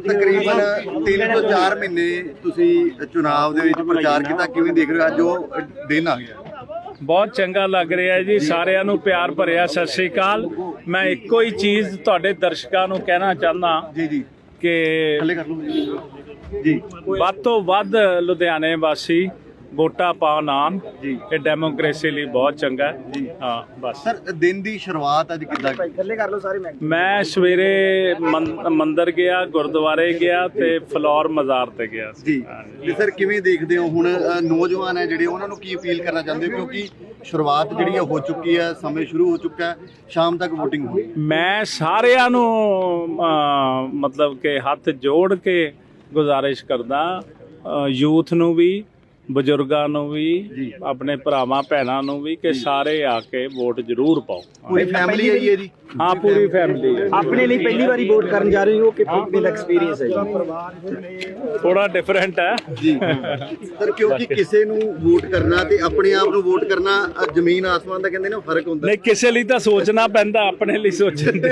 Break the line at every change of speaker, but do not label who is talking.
ਤਕਰੀਬਨ 3 ਤੋਂ 4 ਮਹੀਨੇ ਤੁਸੀਂ ਚੁਣਾਵ ਦੇ ਵਿੱਚ ਪ੍ਰਚਾਰ ਕੀਤਾ ਕਿਵੇਂ ਦੇਖ ਰਹੇ ਹੋ? ਅੱਜ ਉਹ ਦਿਨ ਆ ਗਿਆ।
ਬਹੁਤ ਚੰਗਾ ਲੱਗ ਰਿਹਾ ਹੈ ਜੀ ਸਾਰਿਆਂ ਨੂੰ ਪਿਆਰ ਭਰਿਆ ਸਤਿ ਸ੍ਰੀ ਅਕਾਲ। ਮੈਂ ਇੱਕੋ ਹੀ ਚੀਜ਼ ਤੁਹਾਡੇ ਦਰਸ਼ਕਾਂ ਨੂੰ ਕਹਿਣਾ ਚਾਹੁੰਦਾ
ਜੀ ਜੀ।
ਕਿ
ਜੀ।
ਵੱਧ ਤੋਂ ਵੱਧ ਲੁਧਿਆਣੇ ਵਾਸੀ ਵੋਟਾਂ ਪਾਉਣ ਆਉਣ
ਜੀ।
ਇਹ ਡੈਮੋਕ੍ਰੇਸੀ ਲਈ ਬਹੁਤ ਚੰਗਾ ਹੈ।
ਜੀ।
ਹਾਂ ਬਸ।
ਸਰ ਦਿਨ ਦੀ ਸ਼ੁਰੂਆਤ ਅੱਜ ਕਿੱਦਾਂ ਕੀਤੀ?
ਮੈਂ। ਸਵੇਰੇ ਮੰ- ਮੰਦਿਰ ਗਿਆ ਗੁਰਦੁਆਰੇ ਗਿਆ ਤੇ ਫਲੋਰ ਮਜ਼ਾਰ ਤੇ ਗਿਆ ਸੀ।
ਜੀ। ਤੇ ਸਰ ਕਿਵੇਂ ਦੇਖਦੇ ਹੋ ਹੁਣ ਅ, ਨੌਜਵਾਨ ਹੈ ਜਿਹੜੇ ਉਹਨਾਂ ਨੂੰ ਕੀ ਅਪੀਲ ਕਰਨਾ ਚਾਹੁੰਦੇ ਹੋ? ਕਿਉਂਕਿ ਸ਼ੁਰੂਆਤ ਜਿਹੜੀ ਹੈ ਹੋ ਚੁੱਕੀ ਹੈ ਸਮੇਂ ਸ਼ੁਰੂ ਹੋ ਚੁੱਕਾ ਹੈ ਸ਼ਾਮ ਤੱਕ VOTING ਹੋਣੀ ਹੈ।
ਮੈਂ ਸਾਰਿਆਂ ਨੂੰ ਅਹ, ਮਤਲਬ ਕਿ ਹੱਥ ਜੋੜ ਕੇ ਗੁਜ਼ਾਰਿਸ਼ ਕਰਦਾ ਯੂਥ ਨੂੰ ਵੀ ਬਜ਼ੁਰਗਾਂ ਨੂੰ ਵੀ। ਆਪਣੇ ਭਰਾਵਾਂ ਭੈਣਾਂ ਨੂੰ ਵੀ ਕਿ ਸਾਰੇ ਆ ਕੇ ਵੋਟ ਜ਼ਰੂਰ ਪਾਓ।
ਪੂਰੀ ਫੈਮਿਲੀ ਆਈ ਹੈ ਜੀ।
ਹਾਂ ਪੂਰੀ ਫੈਮਿਲੀ
ਆਪਣੇ ਲਈ ਪਹਿਲੀ ਵਾਰੀ ਵੋਟ ਕਰਨ ਜਾ ਰਹੇ ਹੋ ਕਿ ਕਿਵੇਂ ਦਾ ਐਕਸਪੀਰੀਅੰਸ ਹੈ ਜੀ?
ਥੋੜਾ ਡਿਫਰੈਂਟ ਹੈ।
ਜੀ। ਸਰ ਕਿਉਂਕਿ ਕਿਸੇ ਨੂੰ ਵੋਟ ਕਰਨਾ ਤੇ ਆਪਣੇ ਆਪ ਨੂੰ ਵੋਟ ਕਰਨਾ ਜ਼ਮੀਨ ਆਸਮਾਨ ਦਾ ਕਹਿੰਦੇ ਨੇ ਫ਼ਰਕ ਹੁੰਦਾ।
ਨਹੀਂ ਕਿਸੇ ਲਈ ਤਾਂ ਸੋਚਣਾ ਪੈਂਦਾ ਆਪਣੇ ਲਈ ਸੋਚਣ ਦੇ